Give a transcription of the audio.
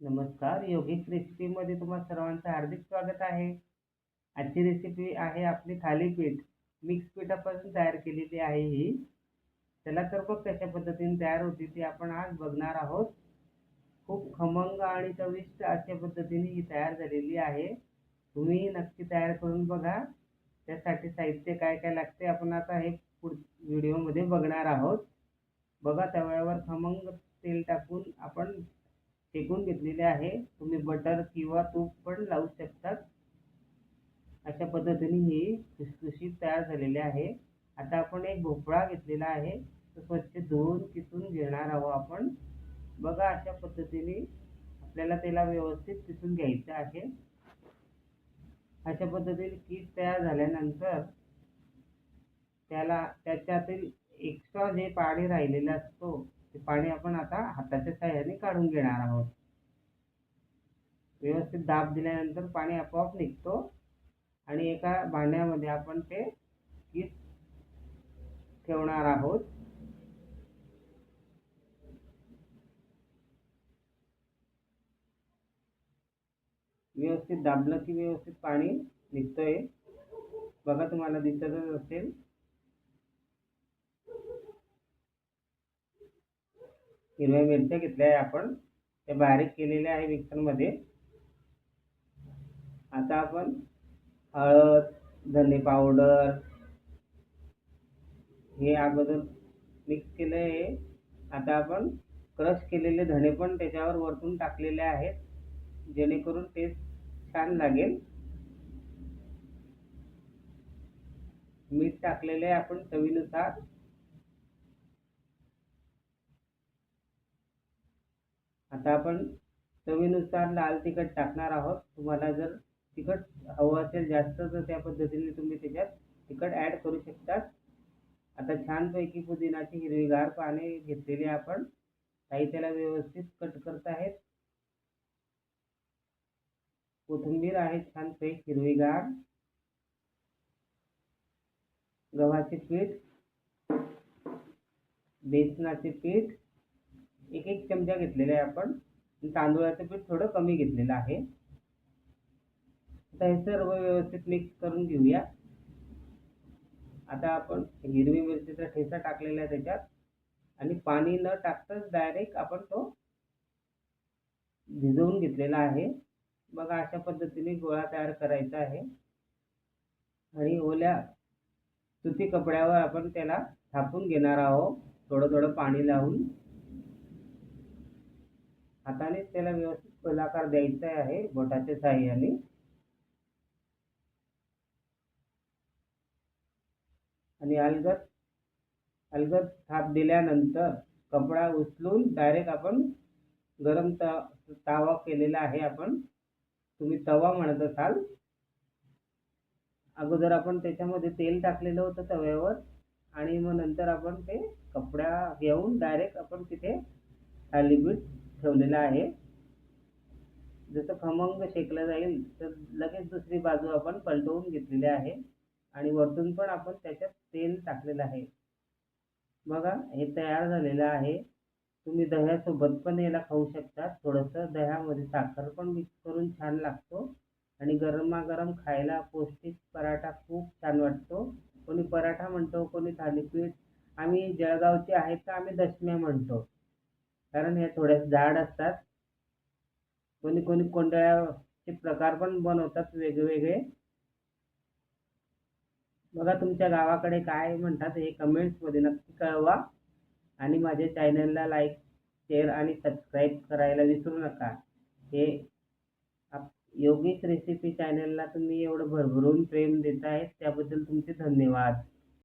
नमस्कार योगिक रेसिपीमध्ये तुम्हा सर्वांचं हार्दिक स्वागत आहे. आजची रेसिपी आहे आपली थालीपीठ. मिक्स पिठापासून तयार केलेली आहे ही. त्याला तर बघ कशा पद्धतीने तयार होती ती आपण आज बघणार आहोत. खूप खमंग आणि चविष्ट अशा पद्धतीने ही तयार झालेली आहे. तुम्ही नक्की तयार करून बघा. त्यासाठी साहित्य काय काय लागते आपण आता हे पुढ व्हिडिओमध्ये बघणार आहोत. बघा तव्यावर खमंग तेल टाकून आपण शेकून घेतलेले आहे. तुम्ही बटर किंवा तूप पण लावू शकतात. अशा पद्धतीने ही खुसखुशीत तयार झालेली आहे. आता आपण एक भोपळा घेतलेला आहे. तो स्वच्छ धुवून किसून घेणार आहोत आपण. बघा अशा पद्धतीने आपल्याला त्याला व्यवस्थित किसून घ्यायचं आहे. अशा पद्धतीने किस तयार झाल्यानंतर त्याला त्याच्यातील एक्स्ट्रा जे पाणी राहिलेलं असतो ते पाणी आपण आता हाताच्या साह्याने काढून घेणार आहोत. व्यवस्थित दाब दिल्यानंतर पाणी आपोआप निघतो आणि एका भांड्यामध्ये आपण ते किस ठेवणार आहोत. व्यवस्थित दाबलं की व्यवस्थित पाणी निघतोय. बघा तुम्हाला दिसतच असेल. हिरव्या मिरच्या घेतल्या आहे आपण. त्या बारीक केलेल्या आहे मिक्सरमध्ये. आता आपण हळद धने पावडर हे अगोदर मिक्स केलं आहे. आता आपण क्रश केलेले धणे पण त्याच्यावर वरतून टाकलेले आहेत. जेणेकरून टेस्ट छान लागेल. मीठ टाकलेले आहे आपण चवीनुसार. आता आपण चवीनुसार लाल तिखट टाकणार आहोत. तुम्हाला जर तिखट हवं असेल जास्त तर त्या पद्धतीने तुम्ही त्याच्यात तिखट ॲड करू शकतात. आता छानपैकी पुदिनाची हिरवीगार पाने घेतलेली आपण. काही त्याला व्यवस्थित कट करत आहेत. कोथिंबीर आहे छानपैकी हिरवीगार. गव्हाचे पीठ. बेसनाचे पीठ. एक एक चमचा घेतलेला आहे आपण. तांदूळाचं पीठ थोडं कमी घेतलेलं आहे. आता हे सर्व व्यवस्थित मिक्स करून घेऊया. आता आपण हिरवी मिरचीचा ठेचा टाकलेला आहे त्याच्यात. आणि पाणी न टाकताच डायरेक्ट आपण तो भिजवून घेतलेला आहे. बघा अशा पद्धतीने गोळा तयार करायचा आहे. आणि ओल्या सुती कपड्यावर आपण त्याला थापून घेणार आहोत. थोडं थोडं पाणी लावून. हातानेच त्याला व्यवस्थित गोलाकार द्यायचा आहे बोटाच्या साह्याने. आणि अलगद अलगद थाप दिल्यानंतर कपडा उचलून डायरेक्ट आपण गरम त तावा केलेला आहे आपण. तुम्ही तवा म्हणत असाल. अगोदर आपण त्याच्यामध्ये तेल टाकलेलं होतं तव्यावर आणि मग नंतर आपण ते कपडा घेऊन डायरेक्ट आपण तिथे थालीपीठ ठेवलेलं आहे. जसं खमंग शेकलं जाईल तर लगेच दुसरी बाजू आपण पलटवून घेतलेली आहे. आणि वरतून पण आपण त्याच्यात तेल टाकलेलं आहे. बघा हे तयार झालेलं आहे. तुम्ही दह्यासोबत पण याला खाऊ शकता. थोडंसं दह्यामध्ये साखर पण मिक्स करून छान लागतो. आणि गरमागरम खायला पौष्टिक पराठा खूप छान वाटतो. कोणी पराठा म्हणतो कोणी थालीपीठ. आम्ही जळगावचे आहेत तर आम्ही दशम्या म्हणतो. कारण हे थोड्या जाड असतात. कोणी कोणी कोंडळ्याचे प्रकार पण बनवतात वेगवेगळे. बघा तुमच्या गावाकडे काय म्हणतात हे कमेंट्समध्ये नक्की कळवा. आणि माझ्या चॅनलला लाईक शेअर आणि सबस्क्राईब करायला विसरू नका. हे योगेश रेसिपी चॅनलला तुम्ही एवढं भरभरून प्रेम देत आहेत त्याबद्दल तुमचे धन्यवाद.